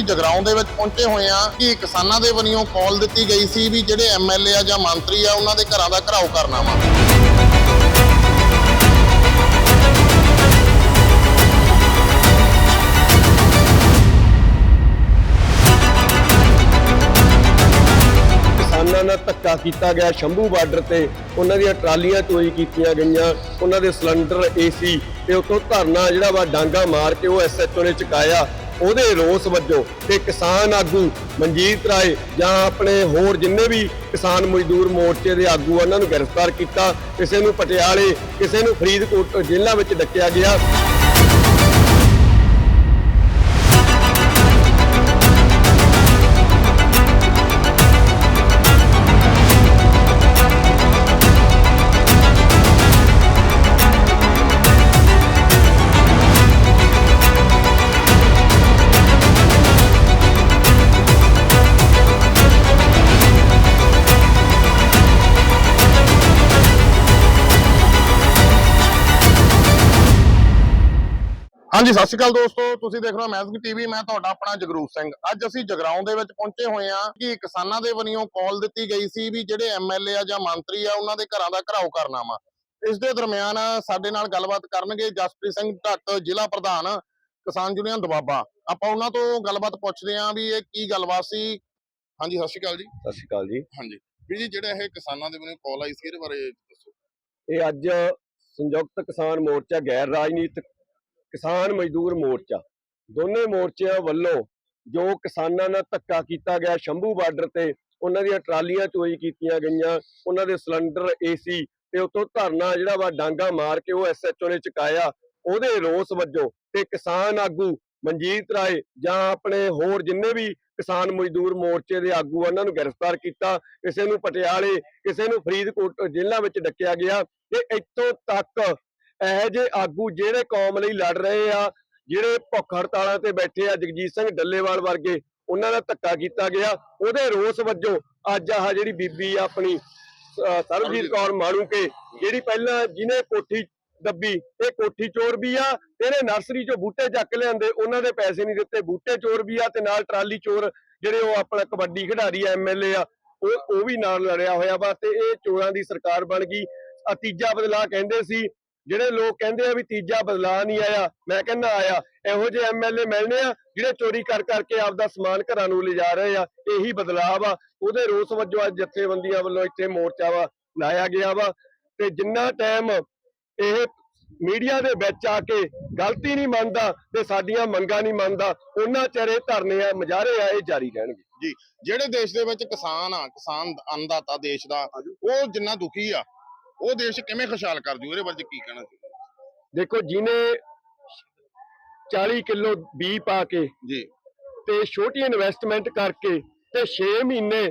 ਜਗਰਾਉਂ ਦੇ ਵਿੱਚ ਪਹੁੰਚੇ ਹੋਏ ਆ ਕਿ ਕਿਸਾਨਾਂ ਦੇ ਵੱਲੋਂ ਕਾਲ ਦਿੱਤੀ ਗਈ ਸੀ ਵੀ ਜਿਹੜੇ ਐਮਐਲਏ ਆ ਜਾਂ ਮੰਤਰੀ ਆ, ਉਹਨਾਂ ਦੇ ਘਰਾਂ ਦਾ ਘਰਾਓ ਕਰਨਾ ਵਾ। ਕਿਸਾਨਾਂ ਨਾਲ ਧੱਕਾ ਕੀਤਾ ਗਿਆ ਸ਼ੰਭੂ ਬਾਰਡਰ ਤੇ। ਉਹਨਾਂ ਦੀਆਂ ਟਰਾਲੀਆਂ ਚੋਰੀ ਕੀਤੀਆਂ ਗਈਆਂ। ਉਹਨਾਂ ਦੇ ਸਿਲੰਡਰ, ਏਸੀ ਤੇ ਉਤੋਂ ਧਰਨਾ ਜਿਹੜਾ ਵਾ ਡਾਂਗਾ ਮਾਰ ਕੇ ਉਹ ਐਸਐਚਓ ਨੇ ਚੁਕਾਇਆ। ਉਹਦੇ ਰੋਸ ਵਜੋਂ ਤੇ ਕਿਸਾਨ ਆਗੂ ਮਨਜੀਤ ਰਾਏ ਜਾਂ ਆਪਣੇ ਹੋਰ ਜਿੰਨੇ ਵੀ ਕਿਸਾਨ ਮਜ਼ਦੂਰ ਮੋਰਚੇ ਦੇ ਆਗੂ ਆ, ਉਹਨਾਂ ਨੂੰ ਗ੍ਰਿਫਤਾਰ ਕੀਤਾ। ਕਿਸੇ ਨੂੰ ਪਟਿਆਲੇ ਕਿਸੇ ਨੂੰ ਫਰੀਦਕੋਟ ਜੇਲ੍ਹਾਂ ਵਿੱਚ ਡੱਕਿਆ ਗਿਆ। ਹਾਂਜੀ ਸਤਿ ਸ਼੍ਰੀ ਅਕਾਲ ਦੋਸਤੋ ਤੁਸੀਂ ਦੇਖ ਰਹੇ ਹੋ ਮੈਜ਼ਿਕ ਟੀਵੀ ਮੈਂ ਤੁਹਾਡਾ ਆਪਣਾ ਜਗਰੂਪ ਸਿੰਘ। ਅੱਜ ਅਸੀਂ ਜਗਰਾਉਂ ਦੇ ਵਿੱਚ ਪਹੁੰਚੇ ਹੋਏ ਆ ਕਿ ਕਿਸਾਨਾਂ ਦੇ ਵੱਲੋਂ ਕਾਲ ਦਿੱਤੀ ਗਈ ਸੀ ਵੀ ਜਿਹੜੇ ਐਮਐਲਏ ਆ ਜਾਂ ਮੰਤਰੀ ਆ ਉਹਨਾਂ ਦੇ ਘਰਾਂ ਦਾ ਘਰਾਓ ਕਰਨਾ ਵਾ। ਇਸ ਦੇ ਦਰਮਿਆਨ ਸਾਡੇ ਨਾਲ ਗੱਲਬਾਤ ਕਰਨਗੇ ਜਸਪ੍ਰੀਤ ਸਿੰਘ ਢੱਟ ਜ਼ਿਲ੍ਹਾ ਪ੍ਰਧਾਨ ਕਿਸਾਨ ਯੂਨੀਅਨ ਦਵਾਬਾ ਆਪਾਂ ਉਹਨਾਂ ਤੋਂ ਗੱਲਬਾਤ ਪੁੱਛਦੇ ਆਂ ਵੀ ਇਹ ਕੀ ਗੱਲਬਾਤ ਸੀ। ਹਾਂਜੀ ਸਤਿ ਸ਼੍ਰੀ ਅਕਾਲ ਜੀ। ਸਤਿ ਸ਼੍ਰੀ ਅਕਾਲ ਜੀ। ਹਾਂਜੀ। ਵੀ ਜੀ ਜਿਹੜਾ ਇਹ ਕਿਸਾਨਾਂ ਦੇ ਵੱਲੋਂ ਕਾਲ ਆਈ ਸੀ ਇਹਦੇ ਬਾਰੇ ਦੱਸੋ। ਇਹ ਅੱਜ ਸੰਯੁਕਤ ਕਿਸਾਨ ਮੋਰਚਾ ਗੈਰ ਰਾਜਨੀਤਿਕ ਕਿਸਾਨ ਮਜ਼ਦੂਰ ਮੋਰਚਾ। ਦੋਨੇ ਮੋਰਚਿਆਂ ਵੱਲੋਂ ਜੋ ਕਿਸਾਨਾਂ ਨਾਲ ਧੱਕਾ ਕੀਤਾ ਗਿਆ ਸ਼ੰਭੂ ਬਾਰਡਰ ਤੇ ਉਹਨਾਂ ਦੀਆਂ ਟਰਾਲੀਆਂ ਚੋਰੀ ਕੀਤੀਆਂ ਗਈਆਂ ਉਹਨਾਂ ਦੇ ਸਿਲੰਡਰ ਏਸੀ ਤੇ ਉਤੋਂ ਧਰਨਾ ਜਿਹੜਾ ਵਾ ਡਾਂਗਾ ਮਾਰ ਕੇ ਉਹ ਐਸਐਚਓ ਨੇ ਚੁਕਾਇਆ। ਉਹਦੇ ਰੋਸ ਵਜੋਂ ਤੇ ਕਿਸਾਨ ਆਗੂ ਮਨਜੀਤ ਰਾਏ ਜਾਂ ਆਪਣੇ ਹੋਰ ਜਿੰਨੇ ਵੀ ਕਿਸਾਨ ਮਜ਼ਦੂਰ ਮੋਰਚੇ ਦੇ ਆਗੂ ਆ, ਉਹਨਾਂ ਨੂੰ ਗ੍ਰਿਫਤਾਰ ਕੀਤਾ। ਕਿਸੇ ਨੂੰ ਪਟਿਆਲੇ ਕਿਸੇ ਨੂੰ ਫਰੀਦਕੋਟ ਜੇਲ੍ਹਾਂ ਵਿੱਚ ਡੱਕਿਆ ਗਿਆ। ਤੇ ਇੱਥੋਂ ਤੱਕ ਇਹੋ ਜੇ ਆਗੂ ਜਿਹੜੇ ਕੌਮ ਲਈ ਲੜ ਰਹੇ ਆ, ਜਿਹੜੇ ਭੁੱਖ ਹੜਤਾਲਾਂ ਤੇ ਬੈਠੇ ਆ, ਜਗਜੀਤ ਸਿੰਘ ਡੱਲੇਵਾਲ ਵਰਗੇ, ਉਹਨਾਂ ਦਾ ਧੱਕਾ ਕੀਤਾ ਗਿਆ। ਉਹਦੇ ਰੋਸ ਵਜੋਂ ਅੱਜ ਆਹ ਜਿਹੜੀ ਬੀਬੀ ਆ ਆਪਣੀ ਸਰਬਜੀਤ ਕੌਰ ਮਾਣੂਕੇ, ਜਿਹੜੀ ਪਹਿਲਾਂ ਜਿਹਨੇ ਕੋਠੀ ਦੱਬੀ, ਇਹ ਕੋਠੀ ਚੋਰ ਵੀ ਆ ਇਹਨੇ ਨਰਸਰੀ ਚੋਂ ਬੂਟੇ ਚੱਕ ਲਿਆਂਦੇ, ਉਹਨਾਂ ਦੇ ਪੈਸੇ ਨਹੀਂ ਦਿੱਤੇ, ਬੂਟੇ ਚੋਰ ਵੀ ਆ ਤੇ ਨਾਲ ਟਰਾਲੀ ਚੋਰ, ਜਿਹੜੇ ਉਹ ਆਪਣਾ ਕਬੱਡੀ ਖਿਡਾਰੀ ਐਮਐਲਏ ਆ, ਉਹ ਉਹ ਵੀ ਨਾਲ ਲੜਿਆ ਹੋਇਆ ਵਾ ਤੇ ਇਹ ਚੋਰਾਂ ਦੀ ਸਰਕਾਰ ਬਣ ਗਈ। ਅਤੀਜਾ ਤੀਜਾ ਬਦਲਾਅ ਕਹਿੰਦੇ ਸੀ ਜਿਹੜੇ ਲੋਕ ਕਹਿੰਦੇ ਆ ਵੀ ਤੀਜਾ ਬਦਲਾਅ ਨਹੀਂ ਆਇਆ ਮੈਂ ਕਹਿੰਦਾ ਆਇਆ ਇਹੋ ਜਿਹੇ ਐਮਐਲਏ ਮਿਲਨੇ ਆ ਜਿਹੜੇ ਚੋਰੀ ਕਰ ਕਰਕੇ ਆਪਦਾ ਸਮਾਨ ਘਰਾਂ ਨੂੰ ਲਿਜਾ ਰਹੇ ਆ ਇਹੀ ਬਦਲਾਅ ਵਾ ਉਹਦੇ ਰੋਸ ਵਜੋਂ ਅੱਜ ਜਥੇਬੰਦੀਆਂ ਵੱਲੋਂ ਇੱਥੇ ਮੋਰਚਾ ਵਾ ਲਾਇਆ ਗਿਆ ਵਾ ਤੇ ਜਿੰਨਾ ਟਾਈਮ ਇਹ ਮੀਡੀਆ ਦੇ ਵਿੱਚ ਆ ਕੇ ਗਲਤੀ ਨਹੀਂ ਮੰਨਦਾ ਤੇ ਸਾਡੀਆਂ ਮੰਗਾਂ ਨਹੀਂ ਮੰਨਦਾ ਉਹਨਾਂ ਇਹ ਧਰਨੇ ਆ ਮੁਜ਼ਾਹਰੇ ਆ ਇਹ ਜਾਰੀ ਰਹਿਣਗੇ। ਜੀ ਜਿਹੜੇ ਦੇਸ਼ ਦੇ ਵਿੱਚ ਕਿਸਾਨ ਆ ਕਿਸਾਨ ਅੰਨਦਾਤਾ ਦੇਸ਼ ਦਾ ਉਹ ਜਿੰਨਾ ਦੁਖੀ ਆ ਉਹ ਦੇਸ਼ ਕਿਵੇਂ ਖੁਸ਼ਹਾਲ ਕਰ ਜੂ ਇਹਦੇ ਬਾਰੇ ਕੀ ਕਹਿਣਾ ਚਾਹੁੰਦੇ ਦੇਖੋ ਜਿਹਨੇ 40 ਕਿਲੋ ਬੀ ਪਾ ਕੇ ਜੀ। ਤੇ ਛੋਟੀ ਇਨਵੈਸਟਮੈਂਟ ਕਰਕੇ ਤੇ 6 ਮਹੀਨੇ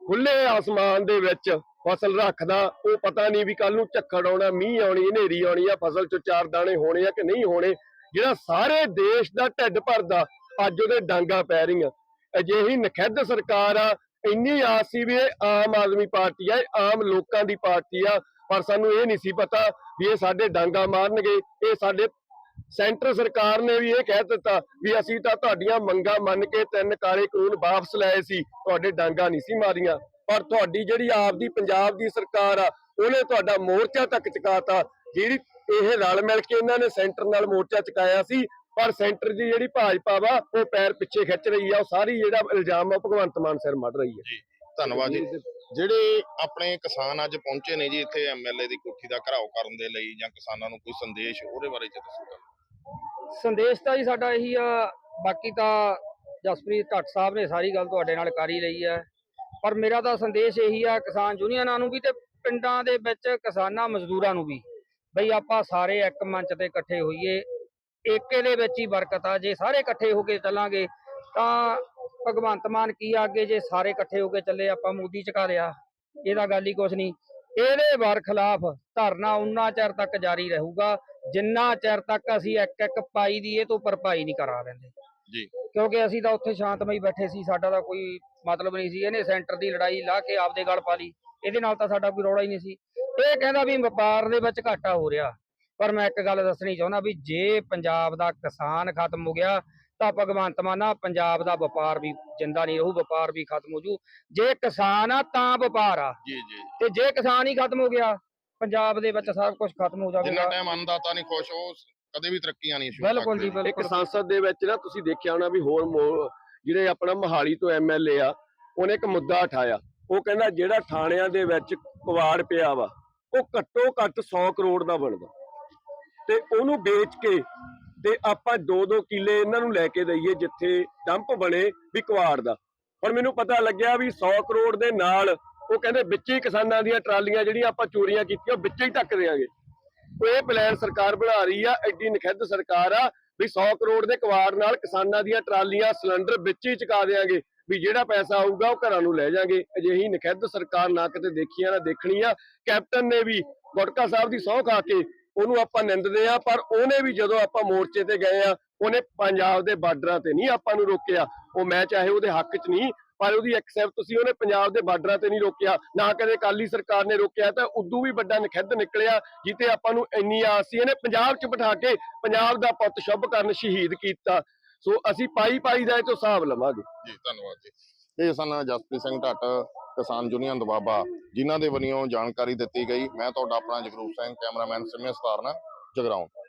ਖੁੱਲੇ ਆਸਮਾਨ ਦੇ ਵਿੱਚ ਫਸਲ ਰੱਖਦਾ ਉਹ ਪਤਾ ਨਹੀਂ ਵੀ ਕੱਲ ਨੂੰ ਝੱਖੜ ਆਉਣਾ ਮੀਂਹ ਆਉਣੀ ਹਨੇਰੀ ਆਉਣੀ ਆ ਫਸਲ ਚੋਂ ਚਾਰ ਦਾਣੇ ਹੋਣੇ ਆ ਕਿ ਨਹੀਂ ਹੋਣੇ ਜਿਹੜਾ ਸਾਰੇ ਦੇਸ਼ ਦਾ ਢਿੱਡ ਭਰਦਾ ਅੱਜ ਉਹਦੇ ਡਾਂਗਾ ਪੈ ਰਹੀਆਂ। ਅਜਿਹੀ ਨਖਿੱਧ ਸਰਕਾਰ ਆ ਇੰਨੀ ਆਸ ਸੀ ਵੀ ਆਮ ਆਦਮੀ ਪਾਰਟੀ ਆ ਆਮ ਲੋਕਾਂ ਦੀ ਪਾਰਟੀ ਆ ਪਰ ਸਾਨੂੰ ਇਹ ਨਹੀਂ ਸੀ ਪਤਾ ਵੀ ਇਹ ਸਾਡੇ ਡਾਂਗਾ ਮਾਰਨਗੇ ਇਹ ਸਾਡੇ ਸੈਂਟਰ ਸਰਕਾਰ ਨੇ ਵੀ ਇਹ ਕਹਿ ਦਿੱਤਾ ਵੀ ਅਸੀਂ ਤਾਂ ਤੁਹਾਡੀਆਂ ਮੰਗਾਂ ਮੰਨ ਕੇ ਤਿੰਨ ਕਾਲੇ ਕਾਨੂੰਨ ਵਾਪਸ ਲਏ ਸੀ ਤੁਹਾਡੇ ਡਾਂਗਾ ਨਹੀਂ ਸੀ ਮਾਰੀਆਂ। ਪਰ ਤੁਹਾਡੀ ਜਿਹੜੀ ਆਪਦੀ ਪੰਜਾਬ ਦੀ ਸਰਕਾਰ ਆ ਉਹਨੇ ਤੁਹਾਡਾ ਮੋਰਚਾ ਤੱਕ ਚੁਕਾਤਾ ਜਿਹੜੀ ਇਹ ਰਲ ਮਿਲ ਕੇ ਇਹਨਾਂ ਨੇ ਸੈਂਟਰ ਨਾਲ ਮੋਰਚਾ ਚੁਕਾਇਆ ਸੀ ਪਰ ਸੈਂਟਰ ਦੀ ਜਿਹੜੀ ਭਾਜਪਾ ਵਾ ਉਹ ਪੈਰ ਪਿੱਛੇ ਖਿੱਚ ਰਹੀ ਆ ਉਹ ਸਾਰੀ ਜਿਹੜਾ ਇਲਜ਼ਾਮ ਆ ਭਗਵੰਤ ਮਾਨ ਸਿਰ ਮੜ ਰਹੀ ਹੈ। ਧੰਨਵਾਦ ਜੀ। ਜਿਹੜੇ ਆਪਣੇ ਕਿਸਾਨ ਅੱਜ ਪਹੁੰਚੇ ਨੇ ਜੀ ਇੱਥੇ ਐਮਐਲਏ ਦੀ ਕੋਠੀ ਦਾ ਘਰਾਓ ਕਰਨ ਦੇ ਲਈ ਜਾਂ ਕਿਸਾਨਾਂ ਨੂੰ ਕੋਈ ਸੰਦੇਸ਼ ਉਹਦੇ ਬਾਰੇ ਚ ਦੱਸੋ ਸੰਦੇਸ਼ ਤਾਂ ਜੀ ਸਾਡਾ ਇਹੀ ਆ, ਬਾਕੀ ਤਾਂ ਜਸਪ੍ਰੀਤ ਢੱਟ ਸਾਹਿਬ ਨੇ ਸਾਰੀ ਗੱਲ ਤੁਹਾਡੇ ਨਾਲ ਕਰ ਹੀ ਲਈ ਹੈ ਪਰ ਮੇਰਾ ਤਾਂ ਸੰਦੇਸ਼ ਇਹੀ ਆ ਕਿਸਾਨ ਯੂਨੀਅਨਾਂ ਨੂੰ ਵੀ ਤੇ ਪਿੰਡਾਂ ਦੇ ਵਿੱਚ ਕਿਸਾਨਾਂ ਮਜ਼ਦੂਰਾਂ ਨੂੰ ਵੀ। ਬਈ ਆਪਾਂ ਸਾਰੇ ਇੱਕ ਮੰਚ ਤੇ ਇਕੱਠੇ ਹੋਈਏ, ਏਕੇ ਦੇ ਵਿੱਚ ਹੀ ਬਰਕਤ ਆ। ਜੇ ਸਾਰੇ ਇਕੱਠੇ ਹੋ ਕੇ ਚੱਲਾਂਗੇ, ਤਾਂ ਭਗਵੰਤ ਮਾਨ ਕੀ ਆ ਅੱਗੇ ਜੇ ਸਾਰੇ ਇਕੱਠੇ ਹੋ ਕੇ ਚੱਲੇ ਆਪਾਂ ਮੋਦੀ ਚਕਾ ਲਿਆ। ਇਹਦਾ ਗੱਲ ਹੀ ਕੁਛ ਨਹੀਂ। ਇਹਦੇ ਵਰ ਖਿਲਾਫ ਧਰਨਾ ਉਨਾ ਚਿਰ ਤੱਕ ਜਾਰੀ ਰਹੂਗਾ ਜਿੰਨਾ ਚਿਰ ਤੱਕ ਅਸੀਂ ਇੱਕ ਇੱਕ ਪਾਈ ਦੀ ਇਹ ਤੋਂ ਭਰਪਾਈ ਨਹੀਂ ਕਰਾ ਲੈਂਦੇ ਜੀ। ਕਿਉਂਕਿ ਅਸੀਂ ਤਾਂ ਉੱਥੇ ਸ਼ਾਂਤਮਈ ਬੈਠੇ ਸੀ ਸਾਡਾ ਤਾਂ ਕੋਈ ਮਤਲਬ ਨਹੀਂ ਸੀ। ਇਹਨੇ ਸੈਂਟਰ ਦੀ ਲੜਾਈ ਲਾ ਕੇ ਆਪਦੇ ਗਲ ਪਾ ਲਈ। ਇਹਦੇ ਨਾਲ ਤਾਂ ਸਾਡਾ ਕੋਈ ਰੌਲਾ ਹੀ ਨਹੀਂ ਸੀ। ਇਹ ਕਹਿੰਦਾ ਵੀ ਵਪਾਰ ਦੇ ਵਿੱਚ ਘਾਟਾ ਹੋ ਰਿਹਾ। ਪਰ ਮੈਂ ਇੱਕ ਗੱਲ ਦੱਸਣੀ ਚਾਹੁੰਦਾ ਵੀ ਜੇ ਪੰਜਾਬ ਦਾ ਕਿਸਾਨ ਖਤਮ ਹੋ ਗਿਆ ਤਾਂ ਭਗਵੰਤ ਮਾਨਾ ਪੰਜਾਬ ਦਾ ਵਪਾਰ ਵੀ ਜਿੰਦਾ ਨਹੀਂ ਰਹੂ ਵਪਾਰ ਵੀ ਖਤਮ ਹੋ ਜੂ। ਜੇ ਕਿਸਾਨ ਆ ਤਾਂ ਵਪਾਰ ਆ। ਜੀ ਜੀ। ਤੇ ਜੇ ਕਿਸਾਨ ਹੀ ਖਤਮ ਹੋ ਗਿਆ ਪੰਜਾਬ ਦੇ ਵਿੱਚ ਸਭ ਕੁਝ ਖਤਮ ਹੋ ਜਿੰਨਾ ਜਾਵੇਗਾ ਟਾਈਮ ਅੰਨਦਾਤਾ ਨਹੀਂ ਖੁਸ਼ ਉਹ ਕਦੇ ਵੀ ਤਰੱਕੀਆਂ ਨਹੀਂ ਸ਼ੁਰੂ ਬਿਲਕੁਲ ਜੀ ਇੱਕ ਬਿਲਕੁਲ। ਸੰਸਦ ਦੇ ਵਿੱਚ ਨਾ ਤੁਸੀਂ ਦੇਖਿਆ ਹੋਣਾ ਵੀ ਹੋਰ ਜਿਹੜੇ ਆਪਣਾ ਮਹਾਲੀ ਤੋਂ ਐਮਐਲਏ ਆ ਉਹਨੇ ਇੱਕ ਮੁੱਦਾ ਉਠਾਇਆ। ਉਹ ਕਹਿੰਦਾ ਜਿਹੜਾ ਥਾਣਿਆਂ ਦੇ ਵਿੱਚ ਕਵਾੜ ਪਿਆ ਵਾ ਉਹ ਘੱਟੋ ਘੱਟ 100 ਕਰੋੜ ਦਾ ਬਣਦਾ। ਤੇ ਉਹਨੂੰ ਵੇਚ ਕੇ ਤੇ ਆਪਾਂ 2-2 ਕਿੱਲੇ ਇਹਨਾਂ ਨੂੰ ਲੈ ਕੇ ਦਈਏ ਜਿੱਥੇ ਡੰਪ ਬਣੇ ਵੀ ਕਵਾੜ ਦਾ। ਹੁਣ ਮੈਨੂੰ ਪਤਾ ਲੱਗਿਆ ਵੀ 100 ਕਰੋੜ ਦੇ ਨਾਲ ਉਹ ਕਹਿੰਦੇ ਵਿੱਚ ਹੀ ਕਿਸਾਨਾਂ ਦੀਆਂ ਟਰਾਲੀਆਂ ਜਿਹੜੀਆਂ ਆਪਾਂ ਚੋਰੀਆਂ ਕੀਤੀਆਂ ਵਿੱਚ ਹੀ ਢੱਕ ਦੇਾਂਗੇ ਇਹ ਪਲਾਨ ਸਰਕਾਰ ਬਣਾ ਰਹੀ ਆ, ਐਡੀ ਨਖਿੱਧ ਸਰਕਾਰ ਆ ਵੀ 100 ਕਰੋੜ ਦੇ ਕਵਾੜ ਨਾਲ ਕਿਸਾਨਾਂ ਦੀਆਂ ਟਰਾਲੀਆਂ ਸਿਲੰਡਰ ਵਿੱਚ ਹੀ ਚੁਕਾ ਦੇਾਂਗੇ ਵੀ ਜਿਹੜਾ ਪੈਸਾ ਆਊਗਾ ਉਹ ਘਰਾਂ ਨੂੰ ਲੈ ਜਾਾਂਗੇ। ਅਜਿਹੀ ਨਖਿੱਧ ਸਰਕਾਰ ਨਾ ਕਿਤੇ ਦੇਖੀਆਂ ਨਾ ਦੇਖਣੀ ਆ। ਕੈਪਟਨ ਨੇ ਵੀ ਗੁਟਕਾ ਸਾਹਿਬ ਦੀ ਸਹੁੰ ਖਾ ਕੇ ਉਹਨੂੰ ਆਪਾਂ ਨਿੰਦਦੇ ਆ ਪਰ ਉਹਨੇ ਵੀ ਜਦੋਂ ਆਪਾਂ ਮੋਰਚੇ ਤੇ ਗਏ ਆ ਉਹਨੇ ਪੰਜਾਬ ਦੇ ਬਾਰਡਰਾਂ ਤੇ ਨਹੀਂ ਆਪਾਂ ਨੂੰ ਰੋਕਿਆ। ਉਹ ਮੈਂ ਚਾਹੇ ਉਹਦੇ ਹੱਕ 'ਚ ਨਹੀਂ, ਪਰ ਉਹਦੀ ਐਕਸੈਪਟ ਸੀ ਉਹਨੇ ਪੰਜਾਬ ਦੇ ਬਾਰਡਰਾਂ ਤੇ ਨਹੀਂ ਰੋਕਿਆ। ਨਾ ਕਦੇ ਕਾਲੀ ਸਰਕਾਰ ਨੇ ਰੋਕਿਆ ਤਾਂ ਉਦੋਂ ਵੀ ਵੱਡਾ ਨਖਿੱਧ ਨਿਕਲਿਆ ਜਿੱਤੇ ਆਪਾਂ ਨੂੰ ਇੰਨੀ ਆਸ ਸੀ। ਇਹਨੇ ਪੰਜਾਬ 'ਚ ਬਿਠਾ ਕੇ ਪੰਜਾਬ ਦਾ ਪੁੱਤ ਸ਼ੁਭ ਕਰਨ ਸ਼ਹੀਦ ਕੀਤਾ। ਸੋ ਅਸੀਂ ਪਾਈ ਪਾਈ ਦਾ ਇਹ ਤੋਂ ਹਿਸਾਬ ਲਵਾਂਗੇ। ਜੀ, ਧੰਨਵਾਦ ਜੀ। ਇਹ ਸਨ ਜਸਪ੍ਰੀਤ ਸਿੰਘ ਢੱਟ ਕਿਸਾਨ ਯੂਨੀਅਨ ਦਬਾਬਾ, ਜਿਨ੍ਹਾਂ ਦੇ ਵੱਲੋਂ ਜਾਣਕਾਰੀ ਦਿੱਤੀ ਗਈ। ਮੈਂ ਤੁਹਾਡਾ ਆਪਣਾ ਜਗਰੂਪ ਸਿੰਘ, ਕੈਮਰਾਮੈਨ ਸਿਮੇ ਸਤਾਰਨਾ, ਜਗਰਾਉਂ।